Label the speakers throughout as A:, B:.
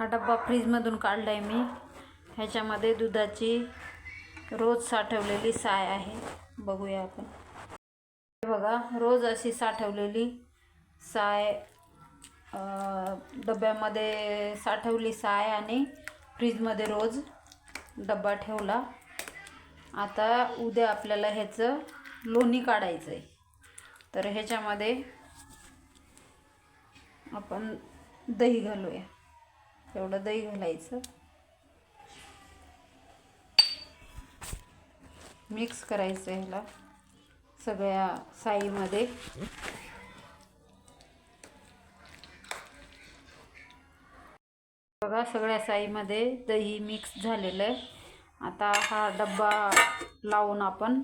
A: हा डब्बा फ्रीजमधून काढला आहे मी. ह्याच्यामध्ये दुधाची रोज साठवलेली साय आहे. बघूया आपण. हे बघा रोज अशी साठवलेली साय डब्यामध्ये साठवली साय आणि फ्रीजमध्ये रोज डब्बा ठेवला. आता उद्या आपल्याला ह्याचं लोणी काढायचं आहे तर ह्याच्यामध्ये आपण दही घालूया. एवढं दही घालायचं. मिक्स करायचं ह्याला सगळ्या साईमध्ये. बघा सगळ्या साईमध्ये दही मिक्स झालेलं आहे. आता हा डब्बा लावून आपण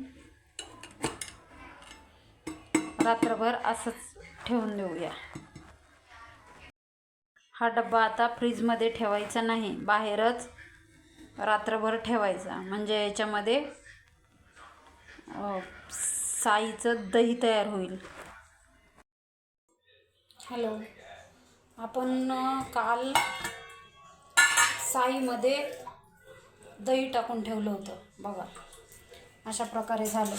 A: रात्रभर असंच ठेवून देऊया. हा डब्बा आता फ्रीजमध्ये ठेवायचा नाही. बाहेरच रात्रभर ठेवायचा. म्हणजे याच्यामध्ये साईचं दही तयार होईल. हॅलो. आपण काल साईमध्ये दही टाकून ठेवलं होतं. बघा. अशा प्रकारे झालं.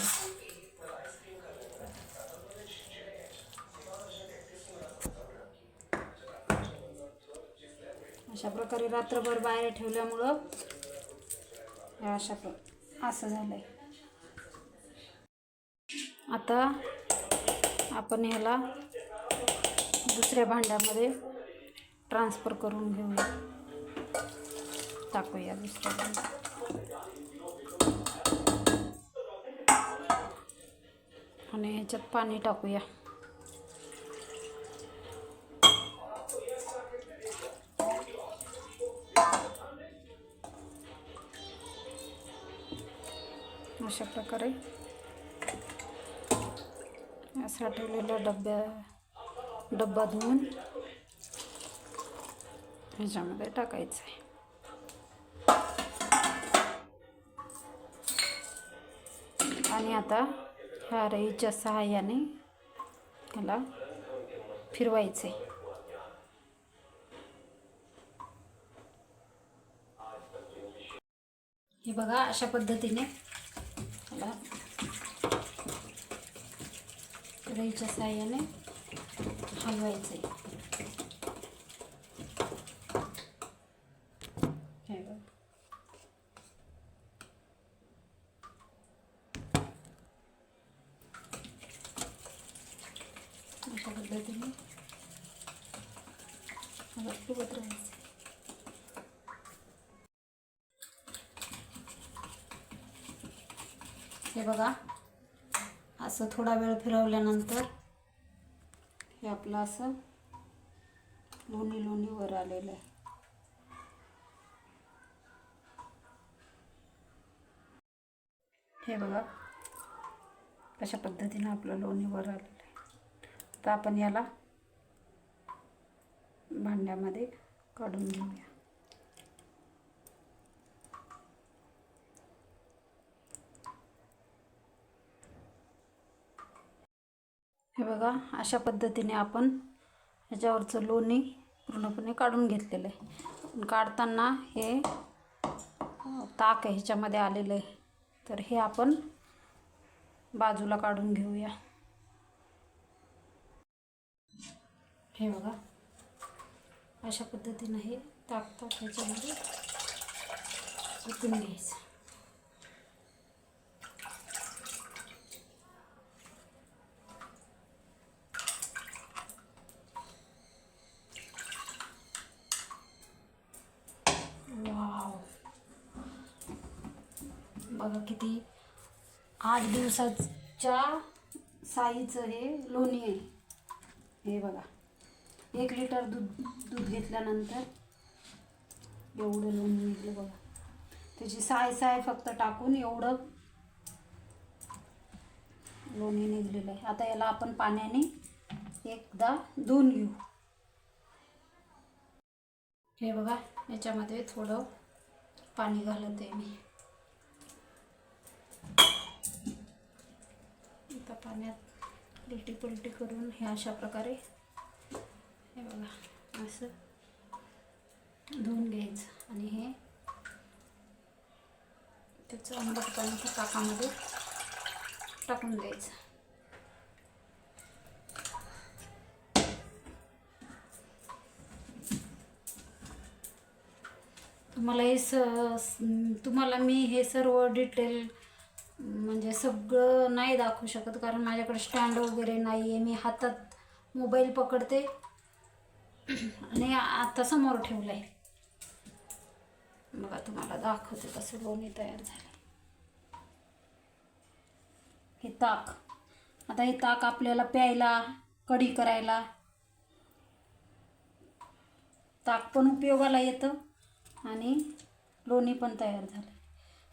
A: अशा प्रकारे रात्रभर बाहेर ठेवल्यामुळं अशा प्र असं झालंय. आता आपण ह्याला दुसऱ्या भांड्यामध्ये ट्रान्सफर करून घेऊया टाकूया दुसऱ्या भांड्यात. आणि ह्याच्यात पाणी टाकूया. प्रकारे असा साठवलेल्या डब्या डब्बा धुवून ह्याच्यामध्ये टाकायचं आहे. आणि आता ह्या रईच्या सहाय्याने ह्याला फिरवायचं आहे हे बघा अशा पद्धतीने ह्याला रईच्या साह्याने हलवायचं आहे. अशा पद्धतीने. मला खूप राहायचं हे बघा. असं थोडा वेळ फिरवल्यानंतर हे आपलं असं लोणी लोणी वर आलेलं आहे. हे बघा. अशा पद्धतीनं आपलं लोणी वर आलेलं आहे. आता आपण याला भांड्यामध्ये काढून घेऊया. हे बघा अशा पद्धतीने आपण ह्याच्यावरचं लोणी पूर्णपणे काढून घेतलेलं आहे. पण काढताना हे ताक आहे ह्याच्यामध्ये आलेलं आहे. तर हे आपण बाजूला काढून घेऊया. हे बघा अशा पद्धतीनं हे ताक ताक ह्याच्यामध्ये ओतून घ्यायचं वाव बघा किती आठ दिवसाच्या साईचं हे लोणी आहे. हे बघा. एक लिटर दूध दूध घेतल्यानंतर एवढं लोणी निघलं बघा. त्याची साय साय फक्त टाकून एवढं लोणी निघलेलं आहे. आता याला आपण पाण्याने एकदा धुवून घेऊ. हे बघा याच्यामध्ये थोडं पाणी घालत आहे मी. आता पाण्यात लिटी पलटी करून हे अशा प्रकारे हे बघा असं
B: धुवून घ्यायचं. आणि हे त्याचं आंबट पाणी त्या ताकामध्ये टाकून द्यायचं. तुम्हाला हे स- तुम्हाला मी हे सर्व डिटेल म्हणजे सगळं नाही दाखवू शकत कारण माझ्याकडे स्टँड वगैरे नाही आहे मी हातात मोबाईल पकडते. आणि आता समोर ठेवलं आहे बघा तुम्हाला दाखवते कसं लोणी तयार झाले. हे ताक. आता हे ताक आपल्याला प्यायला कढी करायला. ताक पण उपयोगाला येतं आणि लोणी पण तयार झालं.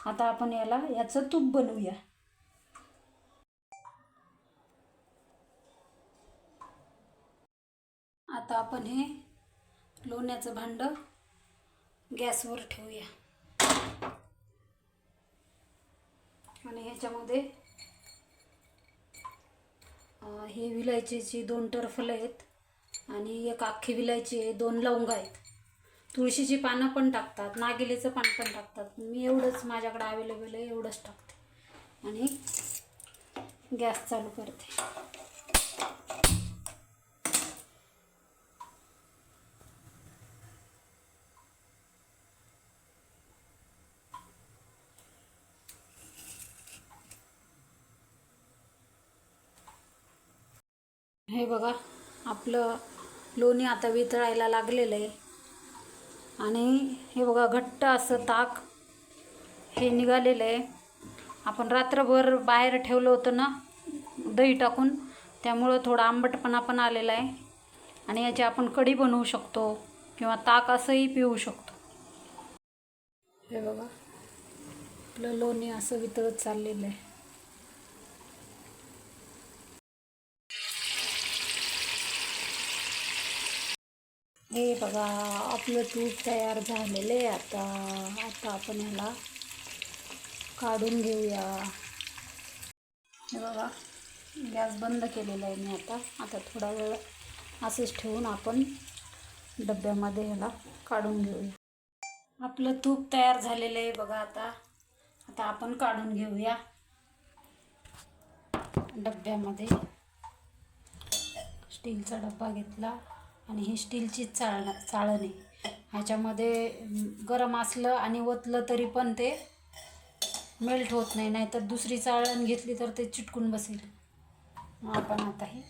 B: आता आपण याला याचं तूप बनवूया. आता आपण हे लोण्याचं भांडं गॅसवर ठेवूया. आणि ह्याच्यामध्ये हे विलायचीची दोन टरफलं आहेत आणि एक अख्खी विलायची आहे दोन लवंग आहेत. तुळशीची पानं पण टाकतात नागिलेचं पान पण टाकतात. मी एवढंच माझ्याकडे अवेलेबल आहे एवढंच टाकते. आणि गॅस चालू करते. हे बघा आपलं लोणी आता वितळायला लागलेलं आहे. आणि हे बघा घट्ट असं ताक हे निघालेलं आहे. आपण रात्रभर बाहेर ठेवलं होतं ना दही टाकून त्यामुळं थोडा आंबटपणा पण आलेला आहे. आणि याची आपण कढी बनवू शकतो किंवा ताक असंही पिऊ शकतो. हे बघा आपलं लोणी असं वितळत चाललेलं आहे. हे बघा आपलं तूप तयार झालेलं आहे. आता आता आपण ह्याला काढून घेऊया. हे बघा गॅस बंद केलेला आहे मी आता. आता थोडा वेळ असंच ठेवून आपण डब्यामध्ये ह्याला काढून घेऊया. आपलं तूप तयार झालेलं आहे बघा आता. आता आपण काढून घेऊया डब्यामध्ये. स्टीलचा डब्बा घेतला. आणि ही स्टीलची चाळण. आहे ह्याच्यामध्ये गरम असलं आणि ओतलं तरी पण ते मेल्ट होत नाही. नाहीतर दुसरी चाळण घेतली तर ते चिटकून बसेल. आपण आता हे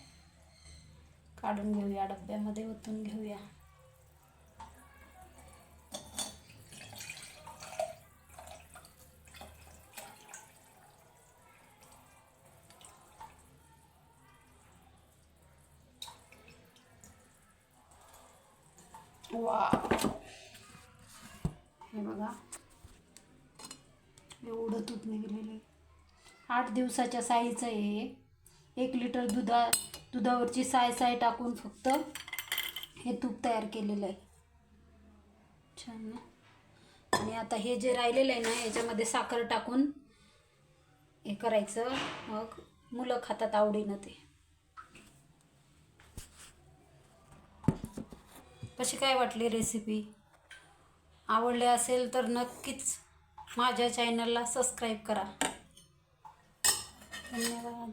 B: काढून घेऊया डब्यामध्ये ओतून घेऊया. वा हे बघा. एवढं तूप निघलेलं आहे. आठ दिवसाच्या साईचं आहे हे. एक लिटर दुधा दुधावरची साय साय टाकून फक्त हे तूप तयार केलेलं आहे. छान ना? आणि आता हे जे राहिलेलं आहे ना याच्यामध्ये साखर टाकून हे करायचं. मग मुलं खातात आवडीनं ते. कशी काय वाटली रेसिपी आवडली असेल तर नक्कीच माझ्या चॅनलला सबस्क्राईब करा. धन्यवाद.